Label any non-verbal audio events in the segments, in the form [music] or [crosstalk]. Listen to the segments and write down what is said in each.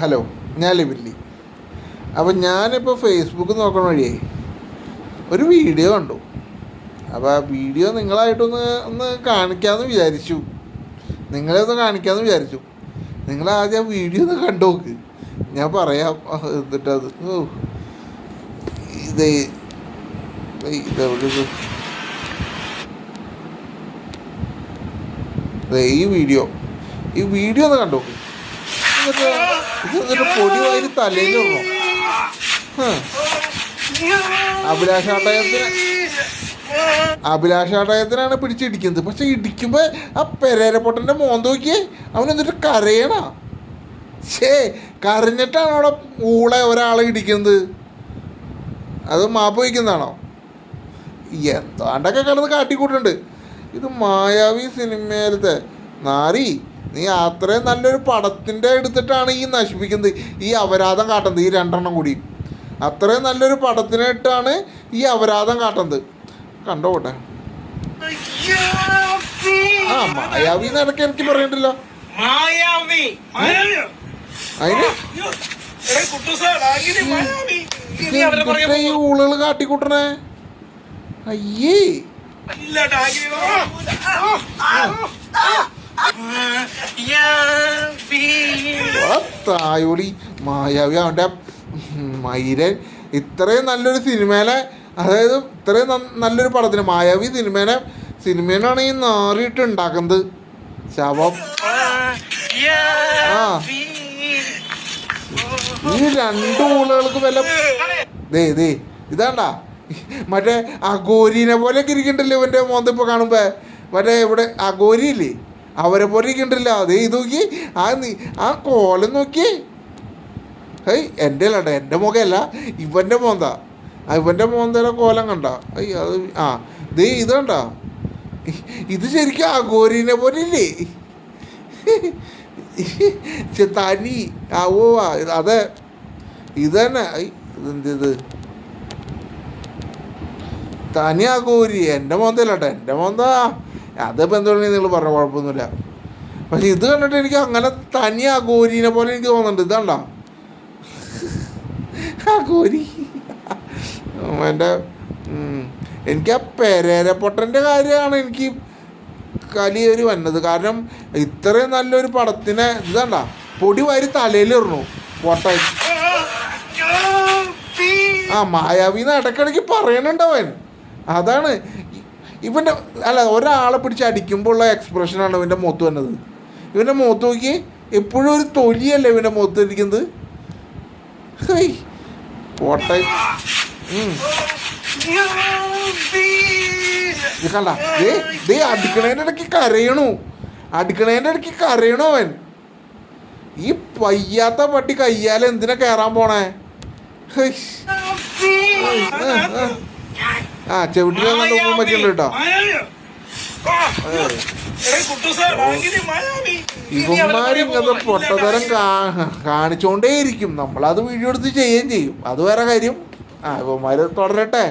Hello ഞാൻ ലിബില്ലി അപ്പം ഞാനിപ്പോൾ ഫേസ്ബുക്ക് നോക്കണ വഴിയേ ഒരു വീഡിയോ കണ്ടു. അപ്പോൾ ആ വീഡിയോ നിങ്ങളായിട്ടൊന്ന് ഒന്ന് കാണിക്കാമെന്ന് വിചാരിച്ചു. നിങ്ങളെ ഒന്ന് കാണിക്കാമെന്ന് വിചാരിച്ചു. നിങ്ങൾ ആദ്യം ആ വീഡിയോ ഒന്ന് കണ്ടു നോക്ക്. ഞാൻ പറയാം. എന്നിട്ടത് ഓ ഇത് ഇതെവിടെ ഈ വീഡിയോ ഈ വീഡിയോ ഒന്ന് കണ്ടു നോക്ക്. എന്നിട്ട് പൊടി വാരി തലയിൽ ഇടണം അഭിലാഷാട്ടയത്തിന് അഭിലാഷാട്ടയത്തിനാണ് പിടിച്ചിടിക്കുന്നത്. പക്ഷെ ഇടിക്കുമ്പോൾ ആ പെരേരപ്പൊട്ടന്റെ മോൻ നോക്കിയേ അവൻ എന്നിട്ട് കരയണ? ഷേ കരഞ്ഞിട്ടാണ് അവിടെ ഊളെ ഒരാളെ ഇടിക്കുന്നത്. അത് മാപ്പ് വയ്ക്കുന്നതാണോ? എന്താണ്ടൊക്കെ കിടന്ന് കാട്ടിക്കൂട്ടുണ്ട്. ഇത് മായാവി സിനിമയിലത്തെ നാരി. നീ അത്രയും നല്ലൊരു പടത്തിന്റെ എടുത്തിട്ടാണ് ഈ നശിപ്പിക്കുന്നത് ഈ അപരാധം കാട്ടുന്നത് ഈ രണ്ടെണ്ണം കൂടി. അത്രയും നല്ലൊരു പടത്തിനായിട്ടാണ് ഈ അപരാധം കാട്ടുന്നത്. കണ്ടോട്ടെ ആ മായാവി എന്നൊക്കെ എനിക്ക് പറയണ്ടല്ലോ. അതിന്? എന്തിട്ടാ ഈ ഊളുകൾ കാട്ടിക്കൂട്ടണേ? അയ്യേ ഇല്ല ഡാഗിനി മായാവി ആ തായോളി മായാവി അവന്റെ മൈരൻ ഇത്രയും നല്ലൊരു സിനിമയിലെ അതായത് ഇത്രയും നല്ലൊരു പടത്തിന് മായാവി സിനിമേനെ സിനിമേനാണ് ഈ നാറിയിട്ട് ഉണ്ടാക്കുന്നത്. ശവം. ആ. ഈ രണ്ട് മൂളുകൾക്ക് വല്ല ദേ ദേ ഇതാണ്ടാ. മറ്റേ അഗോരീനെ പോലെയൊക്കെ ഇരിക്കണ്ടല്ലോ ഇവന്റെ മോന്തിപ്പോ കാണുമ്പോ. മറ്റേ ഇവിടെ അഗോരി ഇല്ലേ? അവരെ പോലെ ഇരിക്കണ്ടല്ലോ അതേ നോക്കി ആ നീ ആ കോലം നോക്കി ഏയ് എന്റെ അല്ലാണ്ട എന്റെ മുഖമല്ല ഇവന്റെ മോന്താ ഇവന്റെ മോന്തയുടെ കോലം കണ്ട? അയ്യ അത് ആ ദേ ഇത് കണ്ട? ഇത് ശരിക്കും അഗോരീനെ പോലെ ഇല്ലേ? തനി. ആ ഓ അതെ. ഇത് തന്നെ. ഇതെന്ത് ഇത്? തനി ഗോരി എന്റെ മോന്തല്ലാട്ടെ എന്റെ മോന്ത അതിപ്പോൾ എന്തുകൊണ്ടെങ്കിൽ നിങ്ങൾ പറഞ്ഞ കുഴപ്പമൊന്നുമില്ല? പക്ഷെ ഇത് കണ്ടിട്ട് എനിക്ക് അങ്ങനെ തനി ആ ഗോരീനെ പോലെ എനിക്ക് തോന്നുന്നുണ്ട്. ഇതാണ്ട? ഗോരി. എന്റെ എനിക്ക് ആ പെരേരപ്പൊട്ടന്റെ കാര്യമാണ് എനിക്ക് കലിയേറി വന്നത്. കാരണം ഇത്രയും നല്ലൊരു പടത്തിനെ ഇതാണ്ട? പൊടി വാരി തലയിലിറണു പൊട്ട ആ മായാവിന്ന് ഇടയ്ക്കിടയ്ക്ക് പറയണുണ്ടോ അവൻ. അതാണ് ഇവന്റെ അല്ല ഒരാളെ പിടിച്ച് അടിക്കുമ്പോൾ ഉള്ള എക്സ്പ്രഷനാണ് ഇവന്റെ മുഖത്ത് വന്നത്. ഇവന്റെ മുഖത്ത് നോക്കി എപ്പോഴും ഒരു തൊലിയല്ലേ ഇവന്റെ മുഖത്ത് ഇരിക്കുന്നത്? പോട്ടെ. കണ്ട ദേ ദേ അടുക്കണേന്റെ ഇടയ്ക്ക് കരയണു. അടുക്കണേന്റെ ഇടയ്ക്ക് കരയണു അവൻ. ഈ പയ്യാത്ത പട്ടി കയ്യാൽ എന്തിനാ കയറാൻ പോണേ? ഹൈ. ആ ചെവിട്ടിൽ നോക്കുമ്പോൾ പറ്റുള്ളൂ കേട്ടോ. ഇവന്മാരും അത് പൊട്ടതരം കാണിച്ചോണ്ടേയിരിക്കും. നമ്മളത് വീഡിയോ എടുത്ത് ചെയ്യുകയും ചെയ്യും. അത് വേറെ കാര്യം. ആ ഇവന്മാര് തുടരട്ടെ.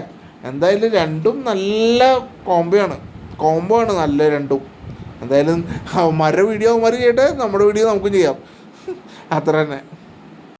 എന്തായാലും രണ്ടും നല്ല കോംബോ ആണ് കോംബോ ആണ് നല്ല രണ്ടും. എന്തായാലും അവന്മാരുടെ വീഡിയോ അവന്മാർ ചെയ്യട്ടെ നമ്മുടെ വീഡിയോ നമുക്കും ചെയ്യാം. [laughs] അത്ര തന്നെ.